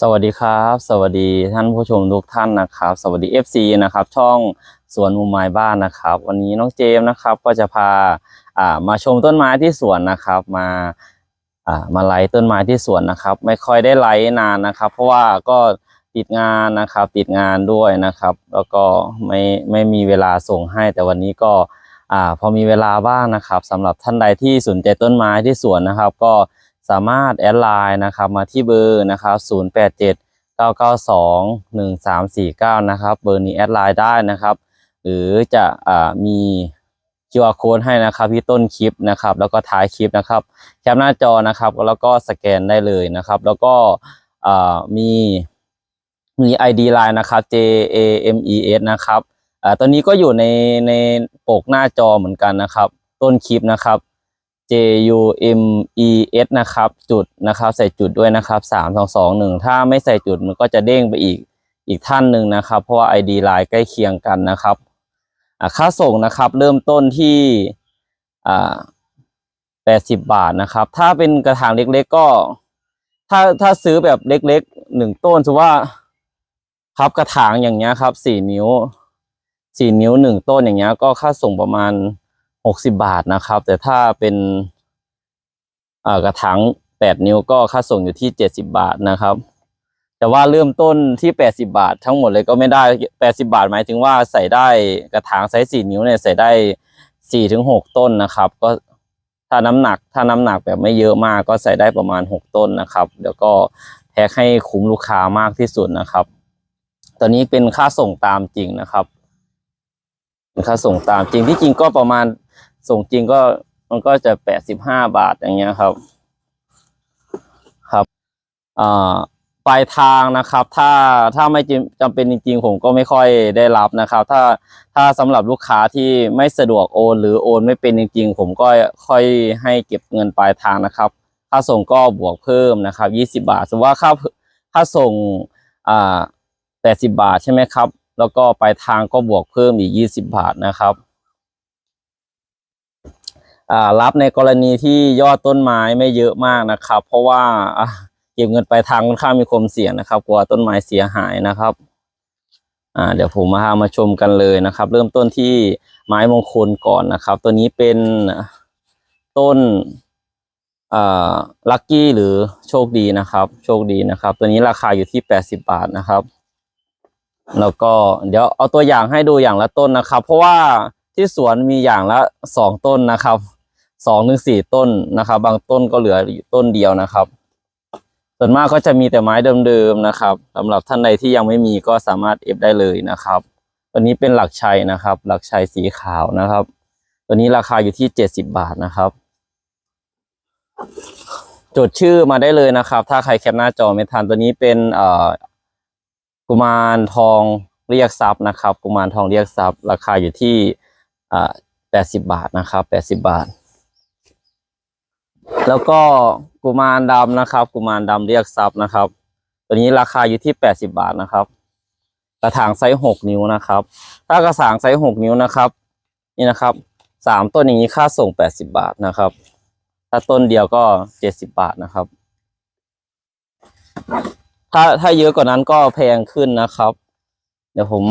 สวัสดีครับ สวัสดีท่านผู้ชมทุกท่านนะครับ สวัสดี FC นะครับ ช่องสวนมุมไม้บ้านนะครับ วันนี้น้องเจมส์นะครับ ก็จะพาอ่ามาชมต้นไม้ที่สวนนะครับ มาอ่ามาไลฟ์ต้นไม้ที่สวนนะครับ ไม่ค่อยได้ไลฟ์นานนะครับ เพราะว่าก็ติดงานนะครับ ติดงานด้วยนะครับ แล้วก็ไม่ไม่มีเวลาส่งให้ แต่วันนี้ก็อ่าพอมีเวลาบ้างนะครับสำหรับท่านใดที่สนใจต้นไม้ที่สวนนะครับ ก็ สามารถแอดไลน์นะครับมาที่เบอร์นะครับ087 992 1349 นะครับเบอร์นี้แอดไลน์ได้นะครับ หรือจะอมี QR code ให้นะครับที่ต้นคลิปนะครับ แล้วก็ท้ายคลิปนะครับ แคปหน้าจอนะครับแล้วก็สแกนได้เลยนะครับ แล้วก็มีมี ID Line นะครับ J A M E S นะครับอ่าตัวนี้ก็อยู่ในในปกหน้าจอเหมือนกันนะครับ ต้นคลิปนะครับ J U M E S นะครับ จุดนะครับ ใส่จุดด้วยนะครับสามสองสองหนึ่งถ้าไม่ใส่จุดมันก็จะเด้งไปอีกอีกท่านหนึ่งนะครับ เพราะว่า ID Line ใกล้เคียงกันนะครับค่าส่งนะครับ เริ่มต้นที่แปดสิบบาทนะครับ ถ้าเป็นกระถางเล็กๆก็ ถ้าถ้าซื้อแบบเล็กๆหนึ่งต้นสมมุติว่าพับกระถางอย่างเงี้ยครับสี่นิ้วสี่นิ้วหนึ่งต้นอย่างเงี้ยก็ค่าส่งประมาณ หกสิบาทนะครับ แต่ถ้าเป็นกระถางแปดนิ้วก็ค่าส่งอยู่ที่เจ็ดสิบาทนะครับ แต่ว่าเริ่มต้นที่แปดสิบาท ทั้งหมดเลยก็ไม่ได้แปดสิบาทหมายถึงว่าใส่ได้กระถางไซส์สี่นิ้วเนี่ยใส่ได้สี่ถึงหกต้นนะครับ ก็ถ้าน้ำหนักถ้าน้ำหนักแบบไม่เยอะมากก็ใส่ได้ประมาณหกต้นนะครับเดี๋ยวก็แพ็คให้คุ้มลูกค้ามากที่สุดนะครับ ตอนนี้เป็นค่าส่งตามจริงนะครับเป็นค่าส่งตามจริงที่จริงก็ประมาณ ส่งจริงก็มันก็จะแปดสิบห้าบาทอย่างเงี้ยครับ ครับอ่าปลายทางนะครับ ถ้าถ้าไม่จำจำเป็นจริง ๆ ผมก็ไม่ค่อยได้รับนะครับ ถ้าถ้าสำหรับลูกค้าที่ไม่สะดวกโอน หรือโอนไม่เป็นจริง ๆ ผมก็ค่อยให้เก็บเงินปลายทางนะครับ ค่าส่งก็บวกเพิ่มนะครับยี่สิบาท สมมติว่าค่าค่าส่งอ่าแปดสิบาทใช่ไหมครับ แล้วก็ปลายทางก็บวกเพิ่มอีกยี่สิบาทนะครับ รับในกรณีที่ยอดต้นไม้ไม่เยอะมากนะครับ เพราะว่าเก็บเงินไปทางค่อนข้างมีความเสี่ยงนะครับ กลัวต้นไม้เสียหายนะครับอ่าเดี๋ยวผมมาพามาชมกันเลยนะครับ เริ่มต้นที่ไม้มงคลก่อนนะครับ ตัวนี้เป็นต้นลัคกี้หรือโชคดีนะครับ โชคดีนะครับ ตัวนี้ราคาอยู่ที่แปดสิบบาทนะครับ แล้วก็เดี๋ยวเอาตัวอย่างให้ดูอย่างละต้นนะครับ เพราะว่าที่สวนมีอย่างละสองต้นนะครับ สองถึงสี่ต้นนะครับ บางต้นก็เหลือต้นเดียวนะครับ ส่วนมากก็จะมีแต่ไม้เดิมๆนะครับสำหรับท่านใดที่ยังไม่มีก็สามารถเอฟได้เลยนะครับ ตัวนี้เป็นหลักชัยนะครับ หลักชัยสีขาวนะครับ ตัวนี้ราคาอยู่ที่เจ็ดสิบบาทนะครับ จดชื่อมาได้เลยนะครับ ถ้าใครแคปหน้าจอไม่ทันตัวนี้เป็นเอ่อกุมารทองเรียกทรัพย์นะครับ กุมารทองเรียกทรัพย์ ราคาอยู่ที่อ่าแปดสิบาทนะครับแปดสิบาท แล้วก็กุมารดำนะครับ กุมารดำเรียกทรัพย์นะครับ ตัวนี้ราคาอยู่ที่แปดสิบาทนะครับ กระถางไซส์หกนิ้วนะครับ ถ้ากระถางไซส์หกนิ้วนะครับ นี่นะครับสามต้นอย่างนี้ค่าส่งแปดสิบาทนะครับ ถ้าต้นเดียวก็เจ็ดสิบาทนะครับ ถ้าถ้าเยอะกว่านั้นก็แพงขึ้นนะครับ เดี๋ยวผม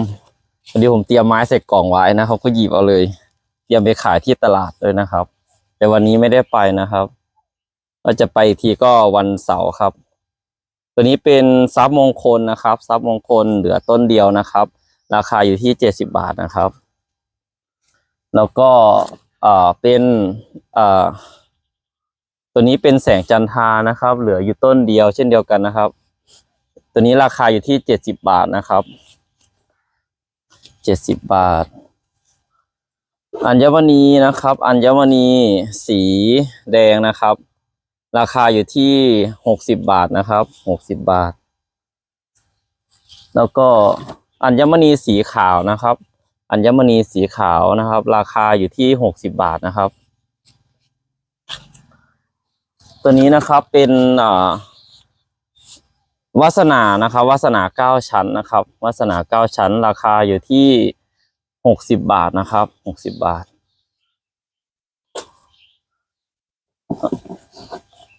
วันนี้ผมเตรียมไม้ใส่กล่องไว้นะครับ ก็หยิบเอาเลย เตรียมไปขายที่ตลาดเลยนะครับ แต่วันนี้ไม่ได้ไปนะครับ ก็จะไปอีกทีก็วันเสาร์ครับ ตัวนี้เป็นซับมงคลนะครับซับมงคลเหลือต้นเดียวนะครับ ราคาอยู่ที่เจ็ดสิบาทนะครับ แล้วก็เอ่อเป็นเอ่อตัวนี้เป็นแสงจันทานะครับ เหลืออยู่ต้นเดียวเช่นเดียวกันนะครับ ตัวนี้ราคาอยู่ที่เจ็ดสิบบาทนะครับเจ็ดสิบบาท อัญมณีนะครับ อัญมณีสีแดงนะครับ ราคาอยู่ที่หกสิบบาทนะครับหกสิบบาท แล้วก็อัญมณีสีขาวนะครับ อัญมณีสีขาวนะครับ ราคาอยู่ที่หกสิบบาทนะครับ ตัวนี้นะครับเป็นอ่าวาสนานะครับวาสนาเก้าชั้นนะครับวาสนาเก้าชั้น ราคาอยู่ที่หกสิบบาทนะครับหกสิบบาท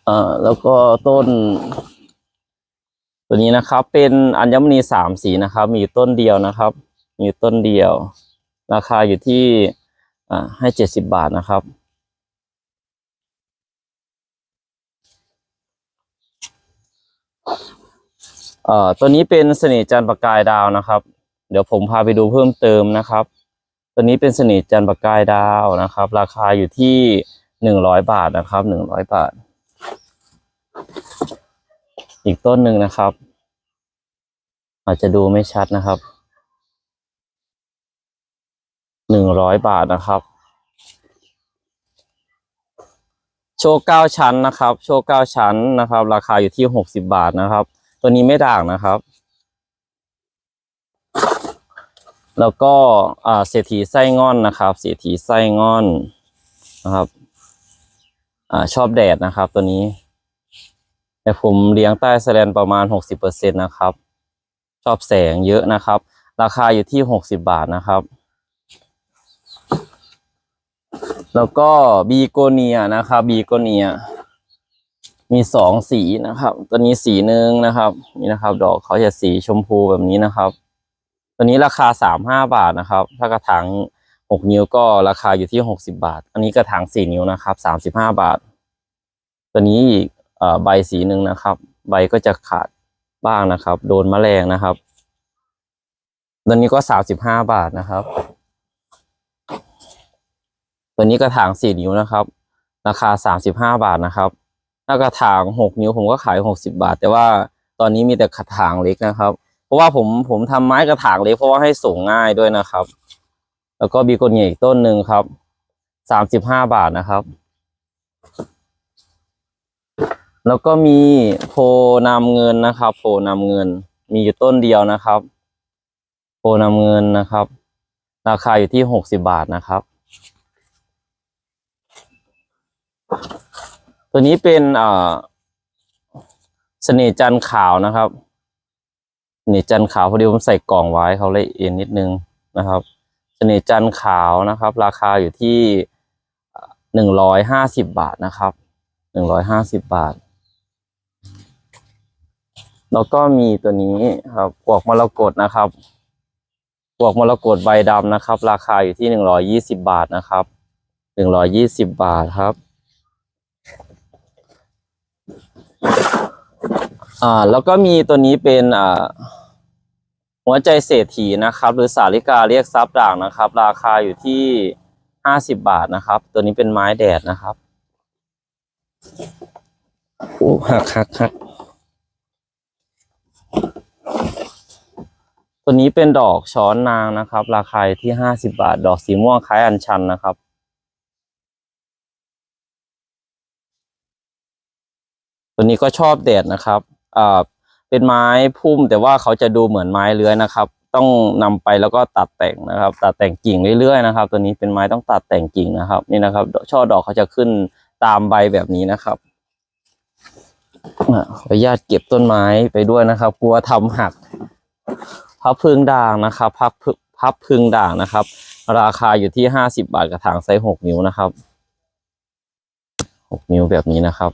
อ่อแล้วก็ต้น ตัวนี้นะครับ เป็นอัญมณีสามสีนะครับ มีต้นเดียวนะครับ มีต้นเดียว ราคาอยู่ที่อ่าให้เจ็ดสิบบาทนะครับเอ่อตัวนี้เป็นเสน่ห์จันประกายดาวนะครับ เดี๋ยวผมพาไปดูเพิ่มเติมนะครับ ตัวนี้เป็นเสน่ห์จันประกายดาวนะครับ ราคาอยู่ที่หนึ่งร้อยบาทนะครับหนึ่งร้อยบาท อีกต้นหนึ่งนะครับ อาจจะดูไม่ชัดนะครับ หนึ่งร้อยบาทนะครับ โชว์เก้าชั้นนะครับ โชว์เก้าชั้นนะครับ ราคาอยู่ที่หกสิบาทนะครับ ตัวนี้ไม่ด่างนะครับ แล้วก็เศรษฐีไส้งอนนะครับ เศรษฐีไส้งอนนะครับอชอบแดดนะครับ ตัวนี้ แต่ผมเลี้ยงใต้แสลนประมาณหกสิบเปอร์เซ็นนะครับ ชอบแสงเยอะนะครับ ราคาอยู่ที่หกสิบาทนะครับ แล้วก็บีโกเนียนะครับบีโกเนีย มีสองสีนะครับ ตัวนี้สีหนึ่งนะครับ นี่นะครับ ดอกเขาจะสีชมพูแบบนี้นะครับ ตัวนี้ราคาสามห้าบาทนะครับ ถ้ากระถางหกนิ้วก็ราคาอยู่ที่หกสิบาท อันนี้กระถางสี่นิ้วนะครับสามสิบห้าบาท ตัวนี้อีก ใบสีหนึ่งนะครับ ใบก็จะขาดบ้างนะครับ โดนแมลงนะครับตัวนี้ก็สามสิบห้าบาทนะครับ ตัวนี้กระถางสี่นิ้วนะครับ ราคาสามสิบห้าบาทนะครับ ถ้ากระถางหกนิ้วผมก็ขายหกสิบาท แต่ว่าตอนนี้มีแต่กระถางเล็กนะครับ เพราะว่าผมผมทำไม้กระถางเล็กเพราะว่าให้ส่งง่ายด้วยนะครับ แล้วก็บีโกเนียอีกต้นหนึ่งครับสามสิบห้าบาทนะครับ แล้วก็มีโพนำเงินนะครับ โพนำเงิน มีอยู่ต้นเดียวนะครับ โพนำเงินนะครับ ราคาอยู่ที่หกสิบาทนะครับ ตัวนี้เป็นอ่าเสน่จันขาวนะครับเสน่จันขาวพอดีผมใส่กล่องไว้เขาเลยเอ็นนิดนึงนะครับเสน่จันขาวนะครับ ราคาอยู่ที่หนึ่งร้อยห้าสิบบาทนะครับหนึ่งร้อยห้าสิบบาท แล้วก็มีตัวนี้ครับปวกมรกตนะครับปวกมรกตใบดำนะครับ ราคาอยู่ที่หนึ่งร้อยี่สิบบาทนะครับหนึ่งร้อยี่สิบบาทครับอ่าแล้วก็มีตัวนี้เป็นอ่าหัวใจเศรษฐีนะครับ หรือสาลิกาเรียกทรัพย์ด่างนะครับ ราคาอยู่ที่ห้าสิบบาทนะครับ ตัวนี้เป็นไม้แดดนะครับโอ้หักหักหัก ตัวนี้เป็นดอกช้อนนางนะครับ ราคาที่ห้าสิบาท ดอกสีม่วงคล้ายอัญชันนะครับ ตัวนี้ก็ชอบแดดนะครับอ่าเป็นไม้พุ่มแต่ว่าเขาจะดูเหมือนไม้เลื้อยนะครับ ต้องนำไปแล้วก็ตัดแต่งนะครับ ตัดแต่งกิ่งเรื่อยๆนะครับ ตัวนี้เป็นไม้ต้องตัดแต่งกิ่งนะครับ นี่นะครับช่อดอกเขาจะขึ้นตามใบแบบนี้นะครับขออนุญาตเก็บต้นไม้ไปด้วยนะครับ กลัวทำหัก พับพึงด่างนะครับพับพับพึงด่างนะครับ ราคาอยู่ที่ห้าสิบาทกระถางไซส์หกนิ้วนะครับหกนิ้วแบบนี้นะครับ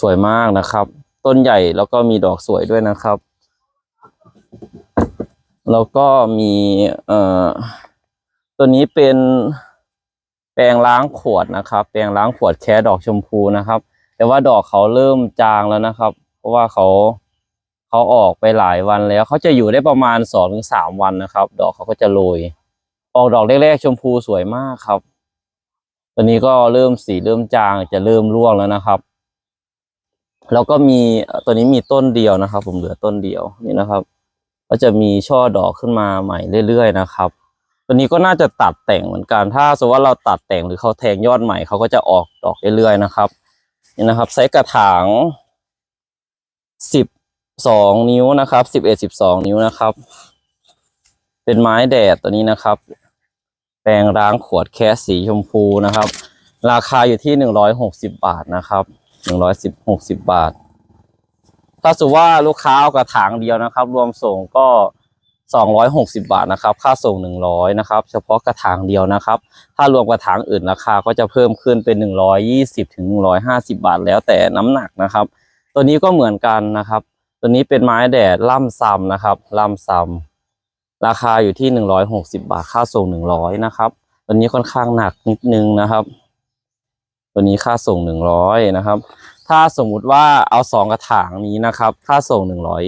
สวยมากนะครับ ต้นใหญ่แล้วก็มีดอกสวยด้วยนะครับ แล้วก็มีเอ่อตัวนี้เป็นแปรงล้างขวดนะครับ แปรงล้างขวดแค่ดอกชมพูนะครับ แต่ว่าดอกเขาเริ่มจางแล้วนะครับ เพราะว่าเขา เขาออกไปหลายวันแล้วเขาจะอยู่ได้ประมาณสองถึงสามวันนะครับ ดอกเขาก็จะโรยออกดอกแรกๆชมพูสวยมากครับตัวนี้ก็เริ่มสีเริ่มจางจะเริ่มร่วงแล้วนะครับ แล้วก็มีตัวนี้มีต้นเดียวนะครับ ผมเหลือต้นเดียวนี่นะครับ ก็จะมีช่อดอกขึ้นมาใหม่เรื่อยๆนะครับตัวนี้ก็น่าจะตัดแต่งเหมือนกัน ถ้าสมมติว่าเราตัดแต่งหรือเขาแทงยอดใหม่เขาก็จะออกดอกเรื่อยๆนะครับนี่นะครับไซส์กระถางสิบ สองนิ้วนะครับสิบเอ็ดสิบสองนิ้วนะครับ เป็นไม้แดดตัวนี้นะครับ แปรงล้างขวดแคสสีชมพูนะครับ ราคาอยู่ที่หนึ่งร้อยหกสิบบาทนะครับหนึ่งร้อยสิบหกสิบบาท ถ้าสมมติว่าลูกค้าเอากระถางเดียวนะครับ รวมส่งก็สองร้อยหกสิบาทนะครับ ค่าส่งหนึ่งร้อยนะครับ เฉพาะกระถางเดียวนะครับ ถ้ารวมกระถางอื่นราคาก็จะเพิ่มขึ้นเป็นหนึ่งร้อยยี่สิบถึงหนึ่งร้อยห้าสิบาทแล้วแต่น้ำหนักนะครับ ตัวนี้ก็เหมือนกันนะครับ ตัวนี้เป็นไม้แดดล่ำซ้ำนะครับล่ำซ้ำราคาอยู่ที่หนึ่งร้อยหกสิบาทค่าส่งหนึ่งร้อยนะครับ ตัวนี้ค่อนข้างหนักนิดนึงนะครับ ตัวนี้ค่าส่งหนึ่งร้อยนะครับ ถ้าสมมุติว่าเอาสองกระถางนี้นะครับ ค่าส่งหนึ่งร้อย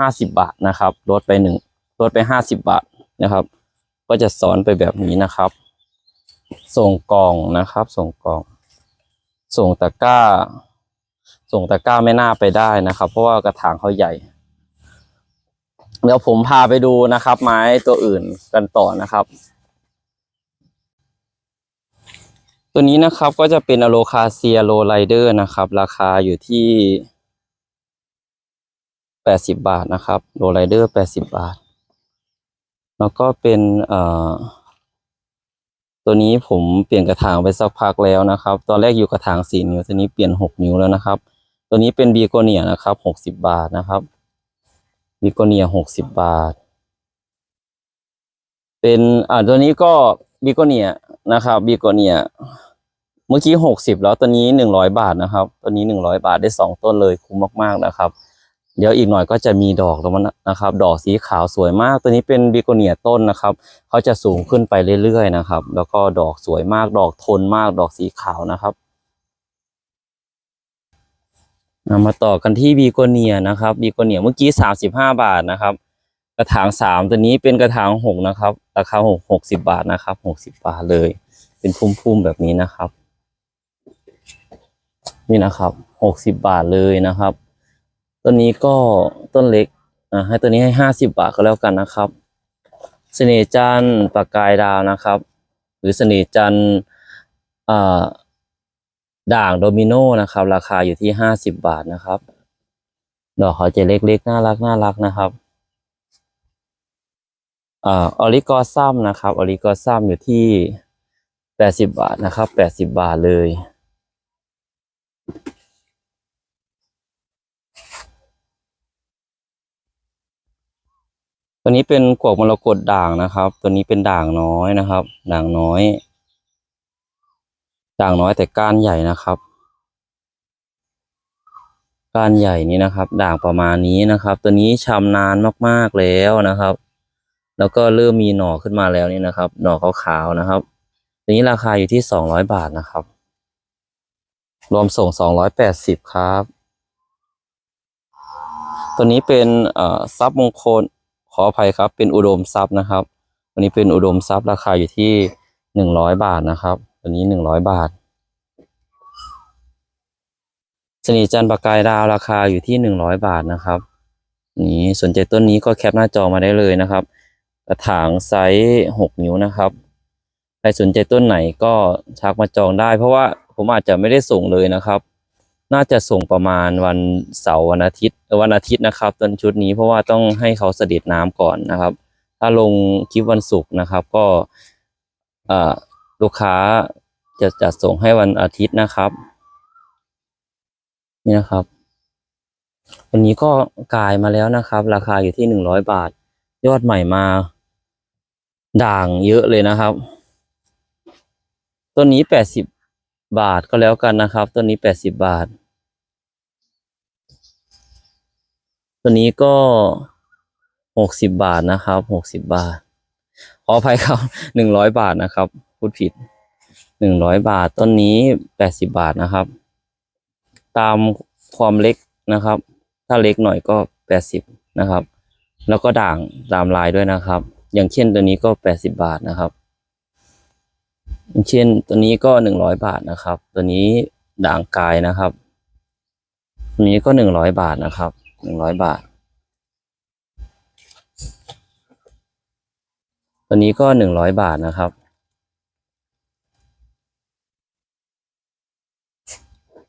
ห้าสิบาทนะครับลดไปหนึ่งลดไปห้าสิบาทนะครับ ก็จะสอนไปแบบนี้นะครับ ส่งกล่องนะครับ ส่งกล่อง ส่งตะกร้า ส่งตะกร้าไม่น่าไปได้นะครับ เพราะว่ากระถางเขาใหญ่ เดี๋ยวผมพาไปดูนะครับ ไม้ตัวอื่นกันต่อนะครับ ตัวนี้นะครับก็จะเป็นอโลคาเซียโลไ i เดอร์นะครับ ราคาอยู่ที่แปดสิบบาทนะครับโลไ i เดอร์แปดสิบบาท แล้วก็เป็นเอ่อ ตัวนี้ผมเปลี่ยนกระถางไปสักพักแล้วนะครับ ตอนแรกอยู่กระถางสี่นิ้วตัวนี้เปลี่ยนหกนิ้วแล้วนะครับ ตัวนี้เป็นบีโกเนียนะครับหกสิบบาทนะครับบีโกเนียหกสิบบาท เป็นอ่าตัวนี้ก็บีโกเนียนะครับบีโกเนียเมื่อกี้หกสิบแล้วตัวนี้หนึ่งร้อยบาทนะครับ ตัวนี้หนึ่งร้อยบาทได้สองต้นเลยคุ้มมากๆนะครับ เดี๋ยวอีกหน่อยก็จะมีดอกแล้วมันนะครับ ดอกสีขาวสวยมาก ตัวนี้เป็นบีโกเนียต้นนะครับเขาจะสูงขึ้นไปเรื่อยๆนะครับ แล้วก็ดอกสวยมาก ดอกทนมาก ดอกสีขาวนะครับมาต่อกันที่บีโกเนียนะครับบีโกเนียเมื่อกี้สามสิบห้าบาทนะครับ กระถางสามตัวนี้เป็นกระถางหกนะครับ ราคาหกหกสิบาทนะครับหกสิบาทเลย เป็นพุ่มๆแบบนี้นะครับ นี่นะครับหกสิบาทเลยนะครับ ต้นนี้ก็ต้นเล็กอ่าให้ตัวนี้ให้ห้าสิบาทก็แล้วกันนะครับ เสน่ห์จันทร์ปากกายดาวนะครับ หรือเสน่ห์จันทร์อ่าด่างโดมิโนนะครับ ราคาอยู่ที่ห้าสิบบาทนะครับ ดอกเขาจะเล็กๆน่ารักน่ารักนะครับอ่าออริกอซัมนะครับออริกอซัมอยู่ที่แปดสิบบาทนะครับแปดสิบบาทเลย ตัวนี้เป็นกวกมรกตด่างนะครับ ตัวนี้เป็นด่างน้อยนะครับ ด่างน้อย ด่างน้อยแต่ก้านใหญ่นะครับ ก้านใหญ่นี้นะครับ ด่างประมาณนี้นะครับ ตัวนี้ชำนาญมากๆแล้วนะครับ แล้วก็เริ่มมีหน่อขึ้นมาแล้วนี่นะครับ หน่อขาวๆนะครับ ตัวนี้ราคาอยู่ที่สองร้อยบาทนะครับ รวมส่งสองร้อยแปดสิบครับ ตัวนี้เป็นเอ่อซับมงคล ออภัยครับ เป็นอุดมทรัพย์นะครับตัวนี้เป็นอุดมทรัพย์ราคาอยู่ที่หนึ่งร้อยบาทนะครับตัวนี้หนึ่งร้อยบาทสนิจันประกายดาวราคาอยู่ที่หนึ่งร้อยบาทนะครับ นี่สนใจต้นนี้ก็แคปหน้าจอมาได้เลยนะครับ กระถางไซส์หกนิ้วนะครับใครสนใจต้นไหนก็ทักมาจองได้ เพราะว่าผมอาจจะไม่ได้ส่งเลยนะครับ น่าจะส่งประมาณวันเสาร์วันอาทิตย์วันอาทิตย์นะครับต้นชุดนี้เพราะว่าต้องให้เขาเสด็จน้ำก่อนนะครับ ถ้าลงคลิปวันศุกร์นะครับ ก็ลูกค้าจะจะส่งให้วันอาทิตย์นะครับ นี่นะครับ วันนี้ก็กลายมาแล้วนะครับ ราคาอยู่ที่หนึ่งร้อยบาท ยอดใหม่มา ด่างเยอะเลยนะครับต้นนี้แปดสิบบาทก็แล้วกันนะครับต้นนี้แปดสิบบาท ตัวนี้ก็หกสิบบาทนะครับหกสิบบาท ขออภัยครับหนึ่งร้อยบาทนะครับ พูดผิดหนึ่งร้อยบาท ต้นนี้แปดสิบบาทนะครับ ตามความเล็กนะครับ ถ้าเล็กหน่อยก็แปดสิบนะครับ แล้วก็ด่างตามลายด้วยนะครับ อย่างเช่นตัวนี้ก็แปดสิบบาทนะครับอย่างเช่นตัวนี้ก็หนึ่งร้อยบาทนะครับ ตัวนี้ด่างกายนะครับตัวนี้ก็หนึ่งร้อยบาทนะครับ หนึ่งร้อยบาท ตัวนี้ก็หนึ่งร้อยบาทนะครับ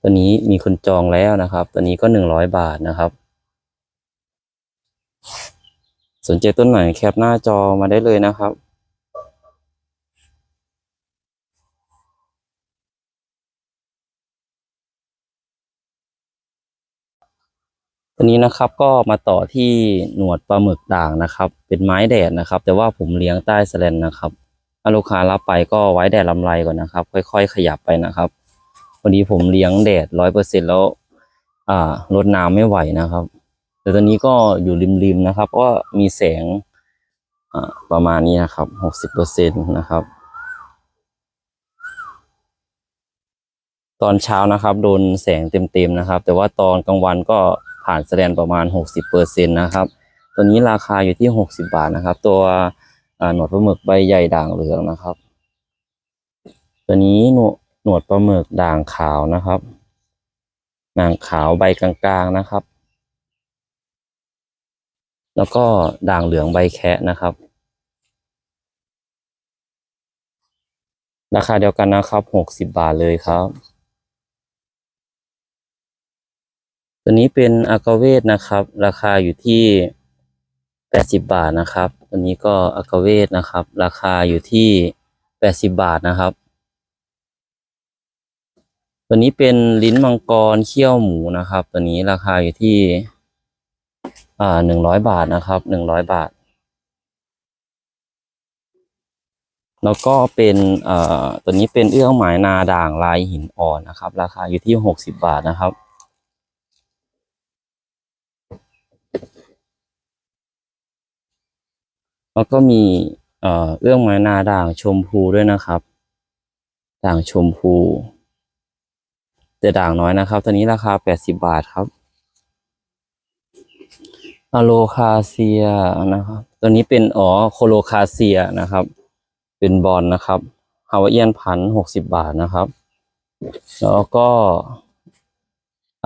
ตัวนี้มีคนจองแล้วนะครับ ตัวนี้ก็หนึ่งร้อยบาทนะครับ สนใจต้นไหนแคปหน้าจอมาได้เลยนะครับ ตัวนี้นะครับก็มาต่อที่หนวดปลาหมึกด่างนะครับ เป็นไม้แดดนะครับ แต่ว่าผมเลี้ยงใต้สแลนนะครับถ้าลูกค้ารับไปก็ไว้แดดลำไรก่อนนะครับ ค่อย ๆ ขยับไปนะครับพอดีผมเลี้ยงแดดร้อยเปอร์เซ็นแล้วอ่ารดน้ำไม่ไหวนะครับ แต่ตัวนี้ก็อยู่ริมๆนะครับก็มีแสงอ่าประมาณนี้นะครับหกสิบเปอร์เซ็นต์นะครับตอนเช้านะครับ โดนแสงเต็มๆนะครับ แต่ว่าตอนกลางวันก็ ผ่านแสดงประมาณหกสิบเปอร์เซ็นต์นะครับ ตัวนี้ราคาอยู่ที่หกสิบาทนะครับ ตัวหนวดปลาหมึกใบใหญ่ด่างเหลืองนะครับ ตัวนี้หนวดหนวดปลาหมึกด่างขาวนะครับด่างขาวใบกลางๆนะครับ แล้วก็ด่างเหลืองใบแคะนะครับราคาเดียวกันนะครับหกสิบบาทเลยครับ ตัวนี้เป็นอากาเวทนะครับ ราคาอยู่ที่แปดสิบาทนะครับ ตัวนี้ก็อากาเวทนะครับ ราคาอยู่ที่แปดสิบาทนะครับ ตัวนี้เป็นลิ้นมังกรเขี้ยวหมูนะครับ ตัวนี้ราคาอยู่ที่อ่าหนึ่งร้อยบาทนะครับหนึ่งร้อยบาท แล้วก็เป็นอ่อตัวนี้เป็นเอื้องหมายนาด่างลายหินอ่อนนะครับ ราคาอยู่ที่หกสิบาทนะครับ แล้วก็มีเอ่อเอื้องไม้นาด่างชมพูด้วยนะครับ ด่างชมพูแต่ด่างน้อยนะครับ ตัวนี้ราคาแปดสิบบาทครับอโลคาเซียนะครับ ตัวนี้เป็นอ๋อโคโลคาเซียนะครับ เป็นบอลนะครับฮาวาเอียนพันหกสิบบาทนะครับ แล้วก็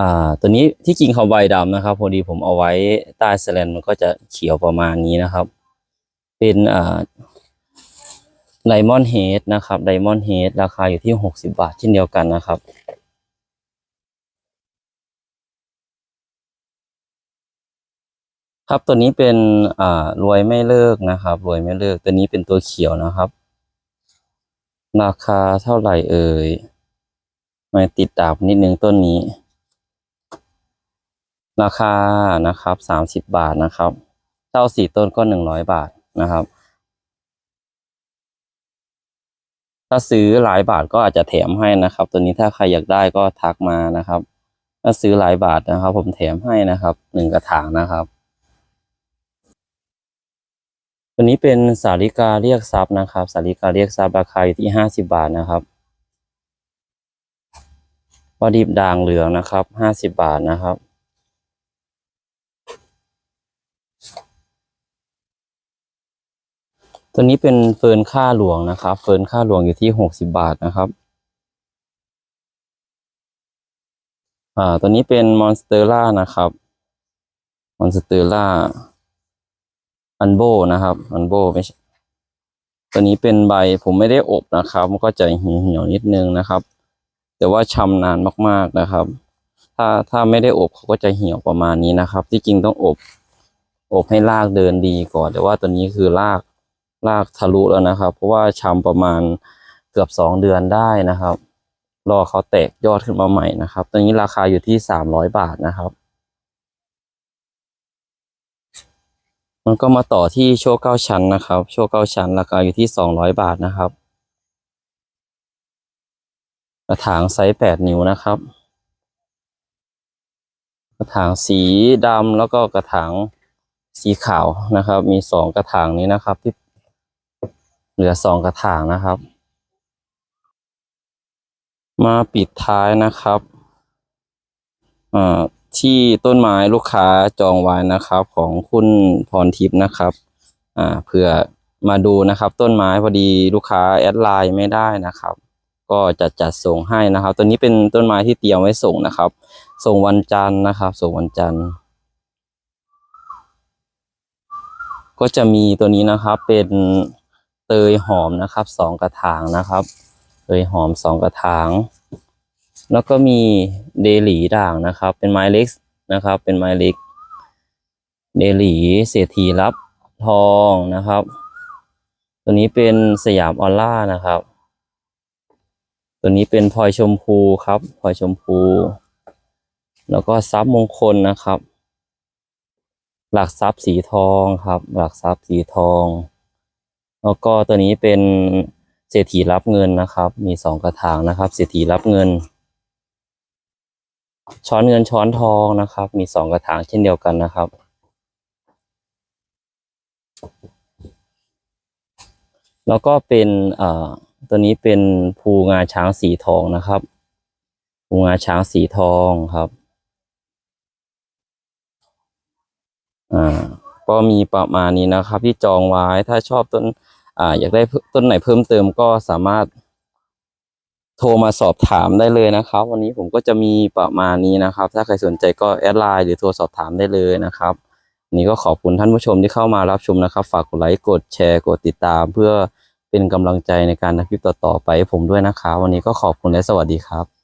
อ่า ตัวนี้ที่จริงเขาใบดำนะครับ พอดีผมเอาไว้ใต้สแลนมันก็จะเขียวประมาณนี้นะครับ เป็นอ่าไดมอนด์เฮดนะครับไดมอนด์เฮดราคาอยู่ที่หกสิบาทเช่นเดียวกันนะครับครับตัวนี้เป็นอ่ารวยไม่เลิกนะครับรวยไม่เลิกตัวนี้เป็นตัวเขียวนะครับ ราคาเท่าไหร่เอ่ยมาติดดาบนิดนึงต้นนี้ ราคานะครับสามสิบบาทนะครับเท่าสี่ต้นก็หนึ่งร้อยบาท นะครับ ถ้าซื้อหลายบาทก็อาจจะแถมให้นะครับ ตัวนี้ถ้าใครอยากได้ก็ทักมานะครับ ถ้าซื้อหลายบาทนะครับ ผมแถมให้นะครับหนึ่งกระถางนะครับ ตัวนี้เป็นสาลิกาเรียกทรัพย์นะครับ สาลิกาเรียกทรัพย์ราคาอยู่ที่ห้าสิบาทนะครับวาดิบด่างเหลืองนะครับห้าสิบาทนะครับ ตัวนี้เป็นเฟิร์นค่าหลวงนะครับ เฟิร์นค่าหลวงอยู่ที่หกสิบาทนะครับอ่าตัวนี้เป็นมอนสเตอร่านะครับมอนสเตอร่าอันโบนะครับอันโบไม่ใช่ตัวนี้เป็นใบผมไม่ได้อบนะครับ มันก็จะเหี่ยวๆนิดนึงนะครับ แต่ว่าชำนานมากๆนะครับ ถ้าถ้าไม่ได้อบเขาก็จะเหี่ยวประมาณนี้นะครับ ที่จริงต้องอบ อบให้รากเดินดีก่อน แต่ว่าตัวนี้คือราก รากทะลุแล้วนะครับ เพราะว่าชำประมาณเกือบสองเดือนได้นะครับ รอเขาแตกยอดขึ้นมาใหม่นะครับตัวนี้ราคาอยู่ที่สามร้อยบาทนะครับ มันก็มาต่อที่โชว์เก้าชั้นนะครับ โชว์เก้าชั้น ราคาอยู่ที่สองร้อยบาทนะครับกระถางไซส์แปดนิ้วนะครับกระถางสีดำแล้วก็กระถางสีขาวนะครับ มีสองกระถางนี้นะครับ ที่ เหลือสองกระถางนะครับ มาปิดท้ายนะครับที่ต้นไม้ลูกค้าจองไว้นะครับ ของคุณพรทิพย์นะครับเผื่อมาดูนะครับ ต้นไม้พอดีลูกค้าแอดไลน์ไม่ได้นะครับ ก็จะจัดส่งให้นะครับตัวนี้เป็นต้นไม้ที่เตรียมไว้ส่งนะครับ ส่งวันจันทร์นะครับ ส่งวันจันทร์ ก็จะมีตัวนี้นะครับเป็น เตยหอมนะครับสองกระถางนะครับเตยหอมสองกระถาง แล้วก็มีเดลีด่างนะครับ เป็นไม้เล็กนะครับ เป็นไม้เล็ก เดลีเศรษฐีรับทองนะครับ ตัวนี้เป็นสยามออร่านะครับ ตัวนี้เป็นพลอยชมพูครับพลอยชมพู แล้วก็ทรัพย์มงคลนะครับ หลักทรัพย์สีทองครับ หลักทรัพย์สีทอง แล้วก็ตัวนี้เป็นเศรษฐีรับเงินนะครับ มีสองกระถางนะครับ เศรษฐีรับเงิน ช้อนเงินช้อนทองนะครับ มีสองกระถางเช่นเดียวกันนะครับ แล้วก็เป็นเอ่อตัวนี้เป็นภูงาช้างสีทองนะครับ ภูงาช้างสีทองครับอ่าก็มีประมาณนี้นะครับ ที่จองไว้ถ้าชอบต้น อ่าอยากได้ต้นไหนเพิ่มเติมก็สามารถโทรมาสอบถามได้เลยนะครับ วันนี้ผมก็จะมีประมาณนี้นะครับ ถ้าใครสนใจก็แอดไลน์หรือโทรสอบถามได้เลยนะครับนนี้ก็ขอบคุณท่านผู้ชมที่เข้ามารับชมนะครับ ฝากกดไลค์กดแชร์กดติดตาม เพื่อเป็นกำลังใจในการทำคลิปต่อๆไปให้ผมด้วยนะครับวันนี้ก็ขอบคุณและสวัสดีครับ